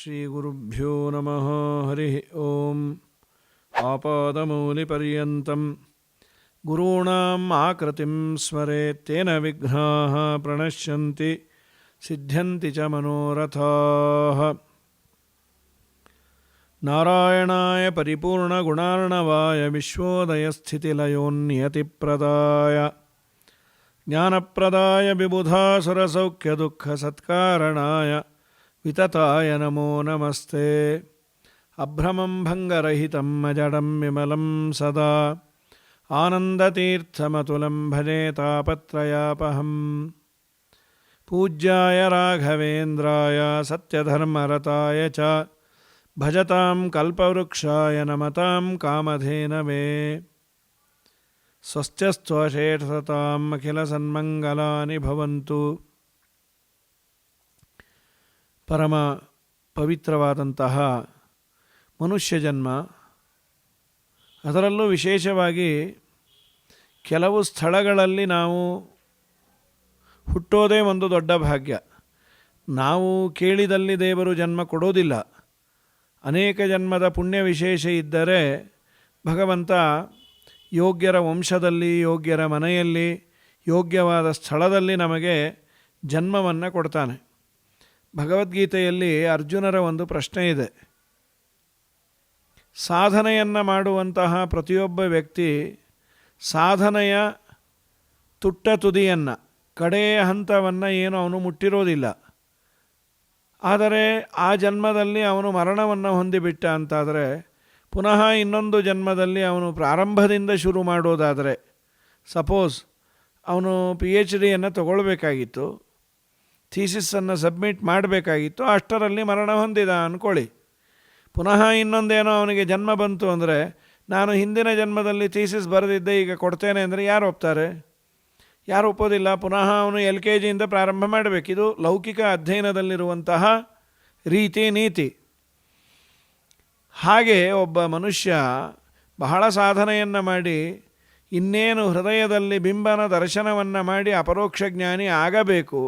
श्रीगुरुभ्यो नमः हरिः ॐ आपादमौलिपर्यन्तं गुरूणाम् आकृतिं स्मरेत्तेन विघ्नाः प्रणश्यन्ति सिद्ध्यन्ति च मनोरथाः नारायणाय परिपूर्णगुणार्णवाय विश्वोदयस्थितिलयोन्नियतिप्रदाय ज्ञानप्रदाय विबुधासुरसौख्यदुःखसत्कारणाय వితతాయ నమో నమస్తే. అభ్రమం భంగరహితం అజడం విమలం సదా. ఆనందతీర్థమతులం భజే తాపత్రయాపహం. పూజ్యాయ రాఘవేంద్రాయ సత్యధర్మరతాయ చ భజతాం కల్పవృక్షాయ నమతాం కామధేనవే. స్వస్థ స్వశేషతాం అఖిల సన్మంగళాని భవంతు. ಪರಮ ಪವಿತ್ರವಾದಂತಹ ಮನುಷ್ಯ ಜನ್ಮ. ಅದರಲ್ಲೂ ವಿಶೇಷವಾಗಿ ಕೆಲವು ಸ್ಥಳಗಳಲ್ಲಿ ನಾವು ಹುಟ್ಟೋದೇ ಒಂದು ದೊಡ್ಡ ಭಾಗ್ಯ. ನಾವು ಕೇಳಿದಲ್ಲಿ ದೇವರು ಜನ್ಮ ಕೊಡೋದಿಲ್ಲ. ಅನೇಕ ಜನ್ಮದ ಪುಣ್ಯ ವಿಶೇಷ ಇದ್ದರೆ ಭಗವಂತ ಯೋಗ್ಯರ ವಂಶದಲ್ಲಿ, ಯೋಗ್ಯರ ಮನೆಯಲ್ಲಿ, ಯೋಗ್ಯವಾದ ಸ್ಥಳದಲ್ಲಿ ನಮಗೆ ಜನ್ಮವನ್ನು ಕೊಡ್ತಾನೆ. ಭಗವದ್ಗೀತೆಯಲ್ಲಿ ಅರ್ಜುನರ ಒಂದು ಪ್ರಶ್ನೆ ಇದೆ. ಸಾಧನೆಯನ್ನು ಮಾಡುವಂತಹ ಪ್ರತಿಯೊಬ್ಬ ವ್ಯಕ್ತಿ ಸಾಧನೆಯ ತುಟ್ಟ ತುದಿಯನ್ನು, ಕಡೆಯ ಹಂತವನ್ನು ಏನು ಅವನು ಮುಟ್ಟಿರೋದಿಲ್ಲ. ಆದರೆ ಆ ಜನ್ಮದಲ್ಲಿ ಅವನು ಮರಣವನ್ನು ಹೊಂದಿಬಿಟ್ಟ ಅಂತಾದರೆ, ಪುನಃ ಇನ್ನೊಂದು ಜನ್ಮದಲ್ಲಿ ಅವನು ಪ್ರಾರಂಭದಿಂದ ಶುರು ಮಾಡೋದಾದರೆ, ಸಪೋಸ್ ಅವನು ಪಿ ಎಚ್ ಡಿಯನ್ನು ತಗೊಳ್ಬೇಕಾಗಿತ್ತು. ಥೀಸಿಸನ್ನು ಸಬ್ಮಿಟ್ ಮಾಡಬೇಕಾಗಿತ್ತು, ಅಷ್ಟರಲ್ಲಿ ಮರಣ ಹೊಂದಿದ ಅಂದ್ಕೊಳ್ಳಿ ಪುನಃ ಇನ್ನೊಂದೇನೋ ಅವನಿಗೆ ಜನ್ಮ ಬಂತು ಅಂದರೆ, ನಾನು ಹಿಂದಿನ ಜನ್ಮದಲ್ಲಿ ಥೀಸಿಸ್ ಬರೆದಿದ್ದೆ, ಈಗ ಕೊಡ್ತೇನೆ ಅಂದರೆ ಯಾರು ಒಪ್ತಾರೆ? ಯಾರು ಒಪ್ಪೋದಿಲ್ಲ, ಪುನಃ ಅವನು ಎಲ್ ಕೆ ಜಿಯಿಂದ ಪ್ರಾರಂಭ ಮಾಡಬೇಕು. ಇದು ಲೌಕಿಕ ಅಧ್ಯಯನದಲ್ಲಿರುವಂತಹ ರೀತಿ ನೀತಿ. ಹಾಗೆ ಒಬ್ಬ ಮನುಷ್ಯ ಬಹಳ ಸಾಧನೆಯನ್ನು ಮಾಡಿ, ಇನ್ನೇನು ಹೃದಯದಲ್ಲಿ ಬಿಂಬನ ದರ್ಶನವನ್ನು ಮಾಡಿ ಅಪರೋಕ್ಷ ಜ್ಞಾನಿ ಆಗಬೇಕು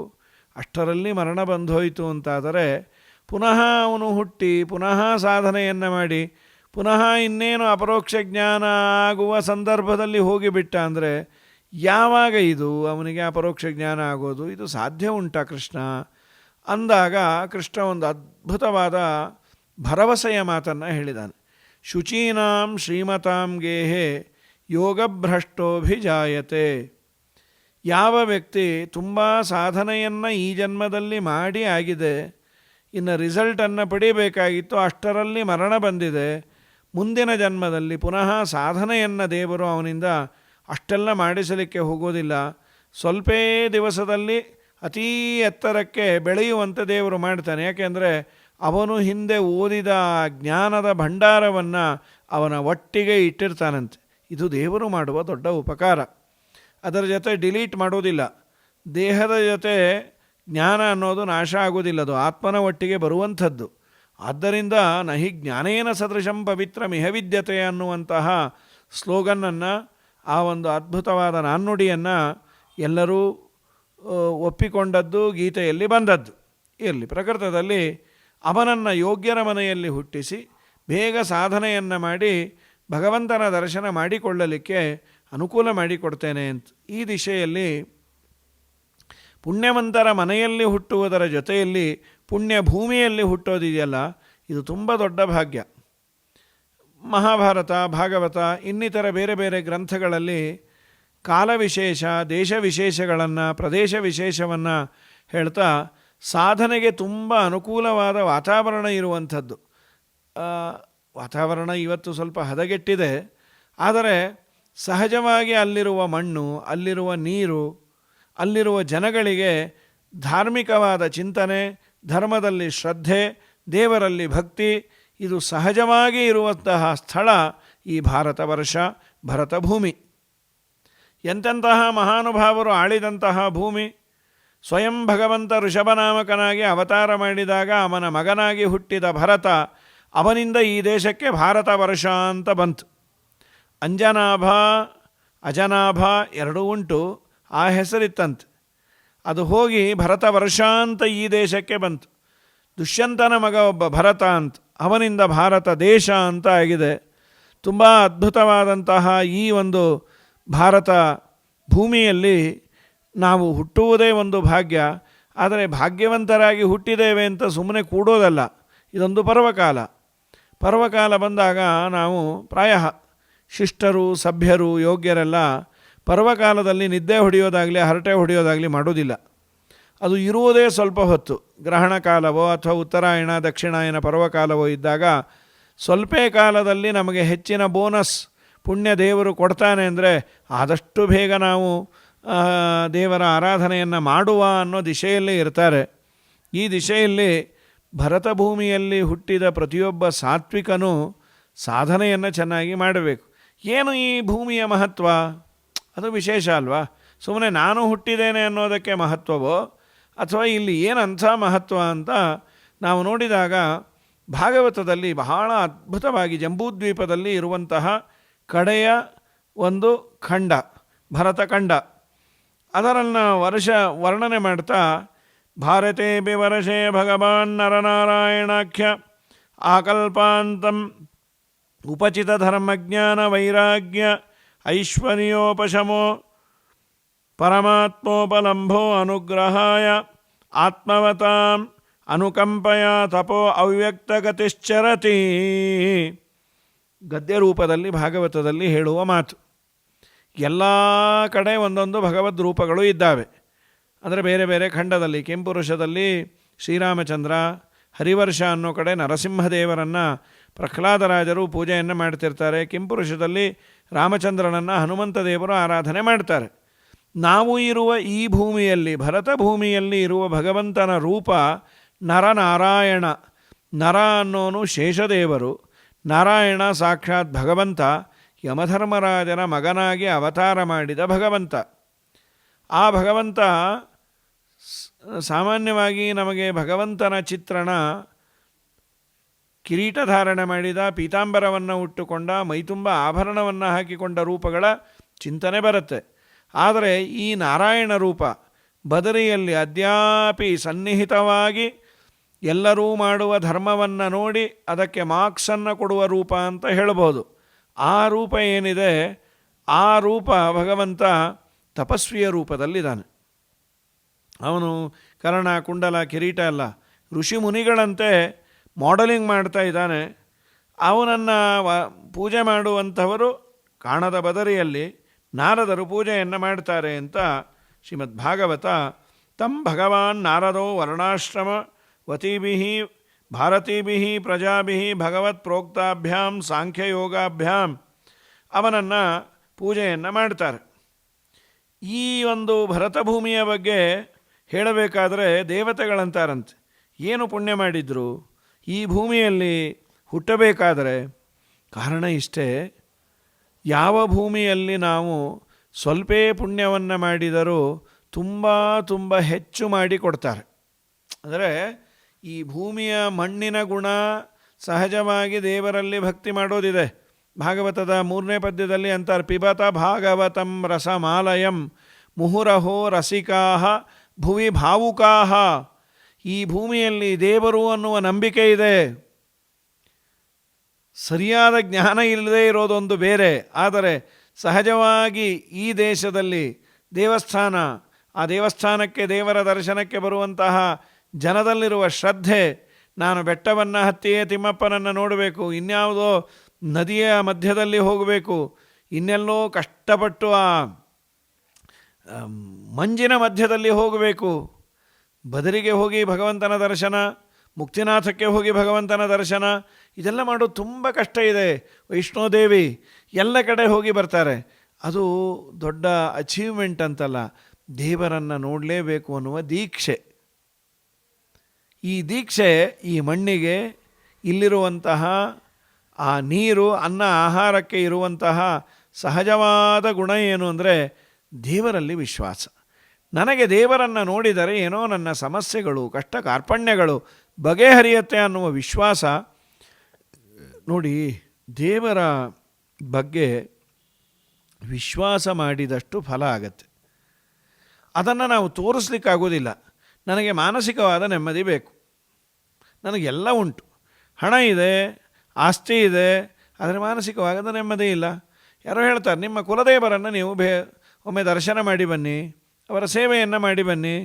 ಅಷ್ಟರಲ್ಲಿ ಮರಣ ಬಂದೋಯಿತು ಅಂತಾದರೆ ಪುನಃ ಅವನು ಹುಟ್ಟಿ, ಪುನಃ ಸಾಧನೆಯನ್ನು ಮಾಡಿ, ಪುನಃ ಇನ್ನೇನು ಅಪರೋಕ್ಷ ಜ್ಞಾನ ಆಗುವ ಸಂದರ್ಭದಲ್ಲಿ ಹೋಗಿಬಿಟ್ಟ ಅಂದರೆ ಯಾವಾಗ ಇದು? ಅವನಿಗೆ ಅಪರೋಕ್ಷ ಜ್ಞಾನ ಆಗೋದು, ಇದು ಸಾಧ್ಯ ಉಂಟ ಕೃಷ್ಣ? ಅಂದಾಗ ಕೃಷ್ಣ ಒಂದು ಅದ್ಭುತವಾದ ಭರವಸೆಯ ಮಾತನ್ನು ಹೇಳಿದಾನೆ. ಶುಚೀನಾಂ ಶ್ರೀಮತಾಂ ಗೇಹೆ ಯೋಗಭ್ರಷ್ಟೋಭಿಜಾಯತೆ. ಯಾವ ವ್ಯಕ್ತಿ ತುಂಬ ಸಾಧನೆಯನ್ನು ಈ ಜನ್ಮದಲ್ಲಿ ಮಾಡಿ ಆಗಿದೆ, ಇನ್ನು ರಿಸಲ್ಟನ್ನು ಪಡಿಬೇಕಾಗಿತ್ತು, ಅಷ್ಟರಲ್ಲಿ ಮರಣ ಬಂದಿದೆ, ಮುಂದಿನ ಜನ್ಮದಲ್ಲಿ ಪುನಃ ಸಾಧನೆಯನ್ನು ದೇವರು ಅವನಿಂದ ಅಷ್ಟೆಲ್ಲ ಮಾಡಿಸಲಿಕ್ಕೆ ಹೋಗೋದಿಲ್ಲ. ಸ್ವಲ್ಪೇ ದಿವಸದಲ್ಲಿ ಅತೀ ಎತ್ತರಕ್ಕೆ ಬೆಳೆಯುವಂತೆ ದೇವರು ಮಾಡ್ತಾನೆ. ಯಾಕೆಂದರೆ ಅವನು ಹಿಂದೆ ಓದಿದ ಜ್ಞಾನದ ಭಂಡಾರವನ್ನು ಅವನ ಒಟ್ಟಿಗೆ ಇಟ್ಟಿರ್ತಾನಂತೆ. ಇದು ದೇವರು ಮಾಡುವ ದೊಡ್ಡ ಉಪಕಾರ. ಅದರ ಜೊತೆ ಡಿಲೀಟ್ ಮಾಡೋದಿಲ್ಲ. ದೇಹದ ಜೊತೆ ಜ್ಞಾನ ಅನ್ನೋದು ನಾಶ ಆಗೋದಿಲ್ಲ ಅದು, ಆತ್ಮನ ಒಟ್ಟಿಗೆ ಬರುವಂಥದ್ದು. ಆದ್ದರಿಂದ ನಹಿ ಜ್ಞಾನೇನ ಸದೃಶಂ ಪವಿತ್ರ ಮಿಹವಿದ್ಯತೆ ಅನ್ನುವಂತಹ ಸ್ಲೋಗನ್ನನ್ನು, ಆ ಒಂದು ಅದ್ಭುತವಾದ ನಾಣ್ಣುಡಿಯನ್ನು ಎಲ್ಲರೂ ಒಪ್ಪಿಕೊಂಡದ್ದು, ಗೀತೆಯಲ್ಲಿ ಬಂದದ್ದು. ಇರಲಿ ಪ್ರಕೃತದಲ್ಲಿ ಅವನನ್ನು ಯೋಗ್ಯರ ಮನೆಯಲ್ಲಿ ಹುಟ್ಟಿಸಿ, ಬೇಗ ಸಾಧನೆಯನ್ನು ಮಾಡಿ, ಭಗವಂತನ ದರ್ಶನ ಮಾಡಿಕೊಳ್ಳಲಿಕ್ಕೆ ಅನುಕೂಲ ಮಾಡಿಕೊಡ್ತೇನೆ ಅಂತ. ಈ ದಿಶೆಯಲ್ಲಿ ಪುಣ್ಯವಂತರ ಮನೆಯಲ್ಲಿ ಹುಟ್ಟುವುದರ ಜೊತೆಯಲ್ಲಿ ಪುಣ್ಯ ಭೂಮಿಯಲ್ಲಿ ಹುಟ್ಟೋದಿದೆಯಲ್ಲ ಇದು ತುಂಬ ದೊಡ್ಡ ಭಾಗ್ಯ. ಮಹಾಭಾರತ, ಭಾಗವತ, ಇನ್ನಿತರ ಬೇರೆ ಬೇರೆ ಗ್ರಂಥಗಳಲ್ಲಿ ಕಾಲ ವಿಶೇಷ, ದೇಶ ವಿಶೇಷಗಳನ್ನು, ಪ್ರದೇಶ ವಿಶೇಷವನ್ನು ಹೇಳ್ತಾ ಸಾಧನೆಗೆ ತುಂಬ ಅನುಕೂಲವಾದ ವಾತಾವರಣ ಇರುವಂಥದ್ದು. ವಾತಾವರಣ ಇವತ್ತು ಸ್ವಲ್ಪ ಹದಗೆಟ್ಟಿದೆ. ಆದರೆ ಸಹಜವಾಗಿ ಅಲ್ಲಿರುವ ಮಣ್ಣು, ಅಲ್ಲಿರುವ ನೀರು, ಅಲ್ಲಿರುವ ಜನಗಳಿಗೆ ಧಾರ್ಮಿಕವಾದ ಚಿಂತನೆ, ಧರ್ಮದಲ್ಲಿ ಶ್ರದ್ಧೆ, ದೇವರಲ್ಲಿ ಭಕ್ತಿ, ಇದು ಸಹಜವಾಗಿ ಇರುವಂತಹ ಸ್ಥಳ ಈ ಭಾರತ ವರ್ಷ ಭರತಭೂಮಿ ಎಂತೆಂತಹ ಮಹಾನುಭಾವರು ಆಳಿದಂತಹ ಭೂಮಿ. ಸ್ವಯಂ ಭಗವಂತ ಋಷಭನಾಮಕನಾಗಿ ಅವತಾರ ಮಾಡಿದಾಗ ಅವನ ಮಗನಾಗಿ ಹುಟ್ಟಿದ ಭರತ ಅವನಿಂದ ಈ ದೇಶಕ್ಕೆ ಭಾರತ ವರ್ಷ ಅಂತ ಬಂತು. ಅಂಜನಾಭ, ಅಜನಾಭ ಎರಡೂ ಉಂಟು. ಆ ಹೆಸರಿತ್ತಂತೆ. ಅದು ಹೋಗಿ ಭರತ ವರ್ಷಾಂತ ಈ ದೇಶಕ್ಕೆ ಬಂತು. ದುಷ್ಯಂತನ ಮಗ ಒಬ್ಬ ಭರತ ಅಂತ. ಅವನಿಂದ ಭಾರತ ದೇಶ ಅಂತ ಆಗಿದೆ. ತುಂಬ ಅದ್ಭುತವಾದಂತಹ ಈ ಒಂದು ಭಾರತ ಭೂಮಿಯಲ್ಲಿ ನಾವು ಹುಟ್ಟುವುದೇ ಒಂದು ಭಾಗ್ಯ. ಆದರೆ ಭಾಗ್ಯವಂತರಾಗಿ ಹುಟ್ಟಿದ್ದೇವೆ ಅಂತ ಸುಮ್ಮನೆ ಕೂಡೋದಲ್ಲ. ಇದೊಂದು ಪರ್ವಕಾಲ. ಪರ್ವಕಾಲ ಬಂದಾಗ ನಾವು ಪ್ರಾಯ ಶಿಷ್ಟರು, ಸಭ್ಯರು, ಯೋಗ್ಯರೆಲ್ಲ ಪರ್ವಕಾಲದಲ್ಲಿ ನಿದ್ದೆ ಹೊಡೆಯೋದಾಗಲಿ, ಹರಟೆ ಹೊಡೆಯೋದಾಗಲಿ ಮಾಡೋದಿಲ್ಲ. ಅದು ಇರುವುದೇ ಸ್ವಲ್ಪ ಹೊತ್ತು. ಗ್ರಹಣ ಕಾಲವೋ ಅಥವಾ ಉತ್ತರಾಯಣ, ದಕ್ಷಿಣಾಯನ ಪರ್ವಕಾಲವೋ ಇದ್ದಾಗ ಸ್ವಲ್ಪೇ ಕಾಲದಲ್ಲಿ ನಮಗೆ ಹೆಚ್ಚಿನ ಬೋನಸ್ ಪುಣ್ಯ ದೇವರು ಕೊಡ್ತಾನೆ ಅಂದರೆ ಆದಷ್ಟು ಬೇಗ ನಾವು ದೇವರ ಆರಾಧನೆಯನ್ನು ಮಾಡುವ ಅನ್ನೋ ದಿಶೆಯಲ್ಲಿ ಇರ್ತಾರೆ. ಈ ದಿಶೆಯಲ್ಲಿ ಭರತಭೂಮಿಯಲ್ಲಿ ಹುಟ್ಟಿದ ಪ್ರತಿಯೊಬ್ಬ ಸಾತ್ವಿಕನೂ ಸಾಧನೆಯನ್ನು ಚೆನ್ನಾಗಿ ಮಾಡಬೇಕು. ಏನು ಈ ಭೂಮಿಯ ಮಹತ್ವ? ಅದು ವಿಶೇಷ ಅಲ್ವಾ? ಸುಮ್ಮನೆ ನಾನು ಹುಟ್ಟಿದ್ದೇನೆ ಅನ್ನೋದಕ್ಕೆ ಮಹತ್ವವೋ? ಅಥವಾ ಇಲ್ಲಿ ಏನು ಅಂಥ ಮಹತ್ವ ಅಂತ ನಾವು ನೋಡಿದಾಗ ಭಾಗವತದಲ್ಲಿ ಬಹಳ ಅದ್ಭುತವಾಗಿ ಜಂಬೂದ್ವೀಪದಲ್ಲಿ ಇರುವಂತಹ ಕಡೆಯ ಒಂದು ಖಂಡ, ಭರತಖಂಡ. ಅದರನ್ನು ವರ್ಷ ವರ್ಣನೆ ಮಾಡ್ತಾ ಭಾರತೆ ವರ್ಷೇ ಭಗವಾನ್ ನರನಾರಾಯಣಾಖ್ಯ, ಆಕಲ್ಪಾಂತಂ ಉಪಚಿತ ಧರ್ಮಜ್ಞಾನ ವೈರಾಗ್ಯ ಐಶ್ವರ್ಯೋಪಶಮೋ ಪರಮಾತ್ಮೋಪಲಂಭೋ ಅನುಗ್ರಹಾಯ ಆತ್ಮವತಾಂ ಅನುಕಂಪಯ ತಪೋ ಅವ್ಯಕ್ತಗತಿಶ್ಚರತಿ. ಗದ್ಯ ರೂಪದಲ್ಲಿ ಭಾಗವತದಲ್ಲಿ ಹೇಳುವ ಮಾತು. ಎಲ್ಲ ಕಡೆ ಒಂದೊಂದು ಭಗವದ್ ರೂಪಗಳು ಇದ್ದಾವೆ. ಅಂದರೆ ಬೇರೆ ಬೇರೆ ಖಂಡದಲ್ಲಿ ಕೆಂಪುರುಷದಲ್ಲಿ ಶ್ರೀರಾಮಚಂದ್ರ, ಹರಿವರ್ಷ ಅನ್ನೋ ಕಡೆ ನರಸಿಂಹದೇವರನ್ನು ಪ್ರಹ್ಲಾದರಾಜರು ಪೂಜೆಯನ್ನು ಮಾಡ್ತಿರ್ತಾರೆ. ಕೆಂಪುರುಷದಲ್ಲಿ ರಾಮಚಂದ್ರನನ್ನು ಹನುಮಂತ ದೇವರು ಆರಾಧನೆ ಮಾಡ್ತಾರೆ. ನಾವು ಇರುವ ಈ ಭೂಮಿಯಲ್ಲಿ, ಭರತ ಭೂಮಿಯಲ್ಲಿ ಇರುವ ಭಗವಂತನ ರೂಪ ನರನಾರಾಯಣ. ನರ ಅನ್ನೋನು ಶೇಷದೇವರು, ನಾರಾಯಣ ಸಾಕ್ಷಾತ್ ಭಗವಂತ, ಯಮಧರ್ಮರಾಜನ ಮಗನಾಗಿ ಅವತಾರ ಮಾಡಿದ ಭಗವಂತ. ಆ ಭಗವಂತ ಸಾಮಾನ್ಯವಾಗಿ ನಮಗೆ ಭಗವಂತನ ಚಿತ್ರಣ ಕಿರೀಟ ಧಾರಣೆ ಮಾಡಿದ ಪೀತಾಂಬರವನ್ನು ಉಟ್ಟುಕೊಂಡ, ಮೈತುಂಬ ಆಭರಣವನ್ನು ಹಾಕಿಕೊಂಡ ರೂಪಗಳ ಚಿಂತನೆ ಬರುತ್ತೆ. ಆದರೆ ಈ ನಾರಾಯಣ ರೂಪ ಬದರಿಯಲ್ಲಿ ಅದ್ಯಾಪಿ ಸನ್ನಿಹಿತವಾಗಿ ಎಲ್ಲರೂ ಮಾಡುವ ಧರ್ಮವನ್ನು ನೋಡಿ ಅದಕ್ಕೆ ಮಾರ್ಕ್ಸನ್ನು ಕೊಡುವ ರೂಪ ಅಂತ ಹೇಳ್ಬೋದು. ಆ ರೂಪ ಏನಿದೆ? ಆ ರೂಪ ಭಗವಂತ ತಪಸ್ವಿಯ ರೂಪದಲ್ಲಿದ್ದಾನೆ. ಅವನು ಕರ್ಣ, ಕುಂಡಲ, ಕಿರೀಟ ಅಲ್ಲ ಋಷಿ ಮುನಿಗಳಂತೆ ಮಾಡೆಲಿಂಗ್ ಮಾಡ್ತಾ ಇದ್ದಾನೆ. ಅವನನ್ನು ವ, ಪೂಜೆ ಮಾಡುವಂಥವರು ಕಾಣದ ಬದರಿಯಲ್ಲಿ ನಾರದರು ಪೂಜೆಯನ್ನು ಮಾಡ್ತಾರೆ ಅಂತ ಶ್ರೀಮದ್ ಭಾಗವತ ತಂ ಭಗವಾನ್ ನಾರದೋ ವರ್ಣಾಶ್ರಮ ವತೀಭಿ ಭಾರತೀಭಿ ಪ್ರಜಾಭಿ ಭಗವತ್ ಪ್ರೋಕ್ತಾಭ್ಯಾಂ ಸಾಂಖ್ಯಯೋಗಾಭ್ಯಾಂ ಅವನನ್ನು ಪೂಜೆಯನ್ನು ಮಾಡ್ತಾರೆ. ಈ ಒಂದು ಭರತಭೂಮಿಯ ಬಗ್ಗೆ ಹೇಳಬೇಕಾದರೆ ದೇವತೆಗಳಂತಾರಂತೆ. ಏನು ಪುಣ್ಯ ಮಾಡಿದ್ರು? ಈ ಭೂಮಿಯಲ್ಲಿ ಹುಟ್ಟಬೇಕಾದರೆ ಕಾರಣ ಇಷ್ಟೇ. ಯಾವ ಭೂಮಿಯಲ್ಲಿ ನಾವು ಸ್ವಲ್ಪೇ ಪುಣ್ಯವನ್ನು ಮಾಡಿದರೂ ತುಂಬ ತುಂಬ ಹೆಚ್ಚು ಮಾಡಿ ಕೊಡ್ತಾರೆ. ಅಂದರೆ ಈ ಭೂಮಿಯ ಮಣ್ಣಿನ ಗುಣ ಸಹಜವಾಗಿ ದೇವರಲ್ಲಿ ಭಕ್ತಿ ಮಾಡೋದಿದೆ. ಭಾಗವತದ ಮೂರನೇ ಪದ್ಯದಲ್ಲಿ ಅಂತಾರೆ, ಪಿಬತ ಭಾಗವತಂ ರಸಮಾಲಯಂ ಮುಹುರಹೋ ರಸಿಕಾಹ ಭುವಿ ಭಾವುಕಾಹ ಈ ಭೂಮಿಯಲ್ಲಿ ದೇವರು ಅನ್ನುವ ನಂಬಿಕೆ ಇದೆ. ಸರಿಯಾದ ಜ್ಞಾನ ಇಲ್ಲದೇ ಇರೋದೊಂದು ಬೇರೆ. ಆದರೆ ಸಹಜವಾಗಿ ಈ ದೇಶದಲ್ಲಿ ದೇವಸ್ಥಾನ, ಆ ದೇವಸ್ಥಾನಕ್ಕೆ, ದೇವರ ದರ್ಶನಕ್ಕೆ ಬರುವಂತಹ ಜನದಲ್ಲಿರುವ ಶ್ರದ್ಧೆ, ನಾನು ಬೆಟ್ಟವನ್ನು ಹತ್ತಿಯೇ ತಿಮ್ಮಪ್ಪನನ್ನು ನೋಡಬೇಕು. ಇನ್ಯಾವುದೋ ನದಿಯ ಮಧ್ಯದಲ್ಲಿ ಹೋಗಬೇಕು. ಇನ್ನೆಲ್ಲೋ ಕಷ್ಟಪಟ್ಟು ಆ ಮಂಜಿನ ಮಧ್ಯದಲ್ಲಿ ಹೋಗಬೇಕು. ಬದರಿಗೆ ಹೋಗಿ ಭಗವಂತನ ದರ್ಶನ, ಮುಕ್ತಿನಾಥಕ್ಕೆ ಹೋಗಿ ಭಗವಂತನ ದರ್ಶನ, ಇದೆಲ್ಲ ಮಾಡೋದು ತುಂಬ ಕಷ್ಟ ಇದೆ. ವೈಷ್ಣೋದೇವಿ ಎಲ್ಲ ಕಡೆ ಹೋಗಿ ಬರ್ತಾರೆ. ಅದು ದೊಡ್ಡ ಅಚೀವ್ಮೆಂಟ್ ಅಂತಲ್ಲ. ದೇವರನ್ನು ನೋಡಲೇಬೇಕು ಅನ್ನುವ ದೀಕ್ಷೆ. ಈ ದೀಕ್ಷೆ ಈ ಮಣ್ಣಿಗೆ ಇಲ್ಲಿರುವಂತಹ ಆ ನೀರು, ಅನ್ನ, ಆಹಾರಕ್ಕೆ ಇರುವಂತಹ ಸಹಜವಾದ ಗುಣ ಏನು ಅಂದರೆ ದೇವರಲ್ಲಿ ವಿಶ್ವಾಸ. ನನಗೆ ದೇವರನ್ನು ನೋಡಿದರೆ ಏನೋ ನನ್ನ ಸಮಸ್ಯೆಗಳು ಕಷ್ಟ ಕಾರ್ಪಣ್ಯಗಳು ಬಗೆಹರಿಯುತ್ತೆ ಅನ್ನುವ ವಿಶ್ವಾಸ. ನೋಡಿ, ದೇವರ ಬಗ್ಗೆ ವಿಶ್ವಾಸ ಮಾಡಿದಷ್ಟು ಫಲ ಆಗತ್ತೆ. ಅದನ್ನು ನಾವು ತೋರಿಸ್ಲಿಕ್ಕಾಗೋದಿಲ್ಲ. ನನಗೆ ಮಾನಸಿಕವಾದ ನೆಮ್ಮದಿ ಬೇಕು. ನನಗೆಲ್ಲ ಉಂಟು. ಹಣ ಇದೆ, ಆಸ್ತಿ ಇದೆ, ಆದರೆ ಮಾನಸಿಕವಾಗದ ನೆಮ್ಮದಿ ಇಲ್ಲ. ಯಾರೋ ಹೇಳ್ತಾರೆ, ನಿಮ್ಮ ಕುಲದೇವರನ್ನು ನೀವು ಬೇ, ಒಮ್ಮೆ ದರ್ಶನ ಮಾಡಿ ಬನ್ನಿ. ಅವರ ಸೇವೆಯನ್ನು ಮಾಡಿ ಬನ್ನಿ.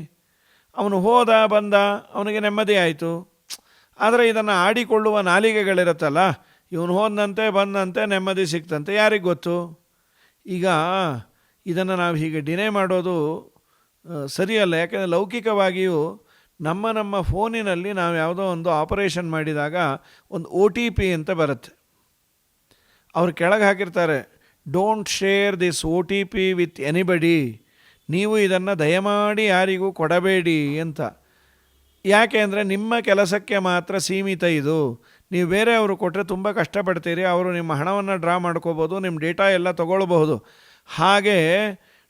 ಅವನು ಹೋದ, ಬಂದ, ಅವನಿಗೆ ನೆಮ್ಮದಿ ಆಯಿತು. ಆದರೆ ಇದನ್ನು ಆಡಿಕೊಳ್ಳುವ ನಾಲಿಗೆಗಳಿರುತ್ತಲ್ಲ, ಇವನು ಹೋದಂತೆ ಬಂದಂತೆ ನೆಮ್ಮದಿ ಸಿಕ್ತಂತೆ, ಯಾರಿಗೆ ಗೊತ್ತು? ಈಗ ಇದನ್ನು ನಾವು ಹೀಗೆ ಡಿನೇ ಮಾಡೋದು ಸರಿಯಲ್ಲ. ಯಾಕೆಂದರೆ ಲೌಕಿಕವಾಗಿಯೂ ನಮ್ಮ ನಮ್ಮ ಫೋನಿನಲ್ಲಿ ನಾವು ಯಾವುದೋ ಒಂದು ಆಪರೇಷನ್ ಮಾಡಿದಾಗ ಒಂದು ಒ ಟಿ ಪಿ ಅಂತ ಬರುತ್ತೆ. ಅವ್ರು ಕೆಳಗೆ ಹಾಕಿರ್ತಾರೆ, don't share this O T P with anybody. ನೀವು ಇದನ್ನು ದಯಮಾಡಿ ಯಾರಿಗೂ ಕೊಡಬೇಡಿ ಅಂತ. ಯಾಕೆ ಅಂದರೆ ನಿಮ್ಮ ಕೆಲಸಕ್ಕೆ ಮಾತ್ರ ಸೀಮಿತ ಇದು. ನೀವು ಬೇರೆಯವರು ಕೊಟ್ಟರೆ ತುಂಬ ಕಷ್ಟಪಡ್ತೀರಿ, ಅವರು ನಿಮ್ಮ ಹಣವನ್ನು ಡ್ರಾ ಮಾಡ್ಕೋಬೋದು ನಿಮ್ಮ ಡೇಟಾ ಎಲ್ಲ ತಗೊಳ್ಬಹುದು. ಹಾಗೆ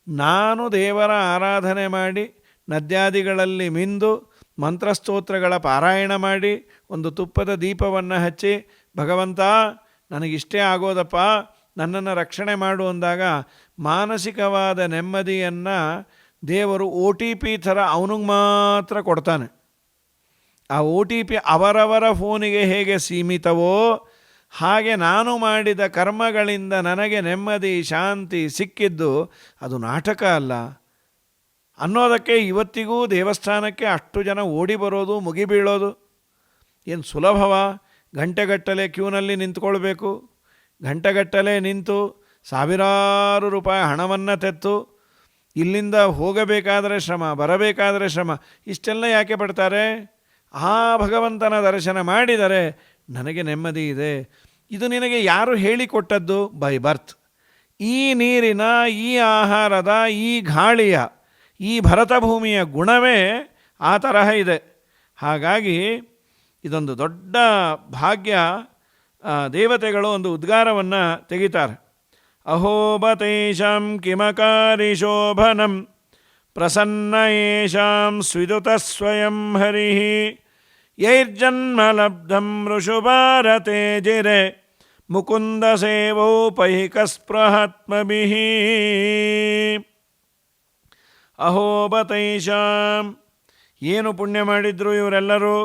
ನಾನು ದೇವರ ಆರಾಧನೆ ಮಾಡಿ, ನದ್ಯಾದಿಗಳಲ್ಲಿ ಮಿಂದು, ಮಂತ್ರಸ್ತೋತ್ರಗಳ ಪಾರಾಯಣ ಮಾಡಿ, ಒಂದು ತುಪ್ಪದ ದೀಪವನ್ನು ಹಚ್ಚಿ, ಭಗವಂತ, ನನಗಿಷ್ಟೇ ಆಗೋದಪ್ಪ, ನನ್ನನ್ನು ರಕ್ಷಣೆ ಮಾಡು ಅಂದಾಗ ಮಾನಸಿಕವಾದ ನೆಮ್ಮದಿಯನ್ನು ದೇವರು ಓ ಟಿ ಪಿ ಥರ ಅವನಿಗೆ ಮಾತ್ರ ಕೊಡ್ತಾನೆ. ಆ ಓ ಟಿ ಪಿ ಅವರವರ ಫೋನಿಗೆ ಹೇಗೆ ಸೀಮಿತವೋ ಹಾಗೆ ನಾನು ಮಾಡಿದ ಕರ್ಮಗಳಿಂದ ನನಗೆ ನೆಮ್ಮದಿ, ಶಾಂತಿ ಸಿಕ್ಕಿದ್ದು ಅದು ನಾಟಕ ಅಲ್ಲ. ಅನ್ನೋದಕ್ಕೆ ಇವತ್ತಿಗೂ ದೇವಸ್ಥಾನಕ್ಕೆ ಅಷ್ಟು ಜನ ಓಡಿ ಬರೋದು ಮುಗಿಬೀಳೋದು ಏನು ಸುಲಭವ? ಗಂಟೆಗಟ್ಟಲೆ ಕ್ಯೂನಲ್ಲಿ ನಿಂತ್ಕೊಳ್ಬೇಕು, ಗಂಟೆಗಟ್ಟಲೆ ನಿಂತು ಸಾವಿರಾರು ರೂಪಾಯಿ ಹಣವನ್ನು ತೆತ್ತು ಇಲ್ಲಿಂದ ಹೋಗಬೇಕಾದರೆ ಶ್ರಮ, ಬರಬೇಕಾದರೆ ಶ್ರಮ, ಇಷ್ಟೆಲ್ಲ ಯಾಕೆ ಪಡ್ತಾರೆ? ಆ ಭಗವಂತನ ದರ್ಶನ ಮಾಡಿದರೆ ನನಗೆ ನೆಮ್ಮದಿ ಇದೆ. ಇದು ನಿನಗೆ ಯಾರು ಹೇಳಿಕೊಟ್ಟದ್ದು? ಬೈ ಬರ್ತ್ ಈ ನೀರಿನ, ಈ ಆಹಾರದ, ಈ ಗಾಳಿಯ ಈ ಭರತಭೂಮಿಯ ಗುಣವೇ ಆ ತರಹ ಇದೆ. ಹಾಗಾಗಿ ಇದೊಂದು ದೊಡ್ಡ ಭಾಗ್ಯ ದೇವತೆಗಳು ಒಂದು ಉದ್ಗಾರವನ್ನು ತೆಗಿತಾರೆ. ಅಹೋಬತೇಷಾಂ ಕಿಮಕಾರಿ ಶೋಭನಂ ಪ್ರಸನ್ನ ಯೇಷಾಂ ಸ್ವಿದುತ ಸ್ವಯಂ ಹರಿಹಿ ಯೈರ್ಜನ್ಮಲಬ್ಧಂ ಋಷುಭಾರತೆ ಜಿರೆ ಮುಕುಂದ ಸೇವೋಪೈಕ ಸ್ಪೃಹಾತ್ಮಭಿಃ ಅಹೋಬತೈಷಾಂ ಏನು ಪುಣ್ಯ ಮಾಡಿದ್ರು ಇವರೆಲ್ಲರೂ?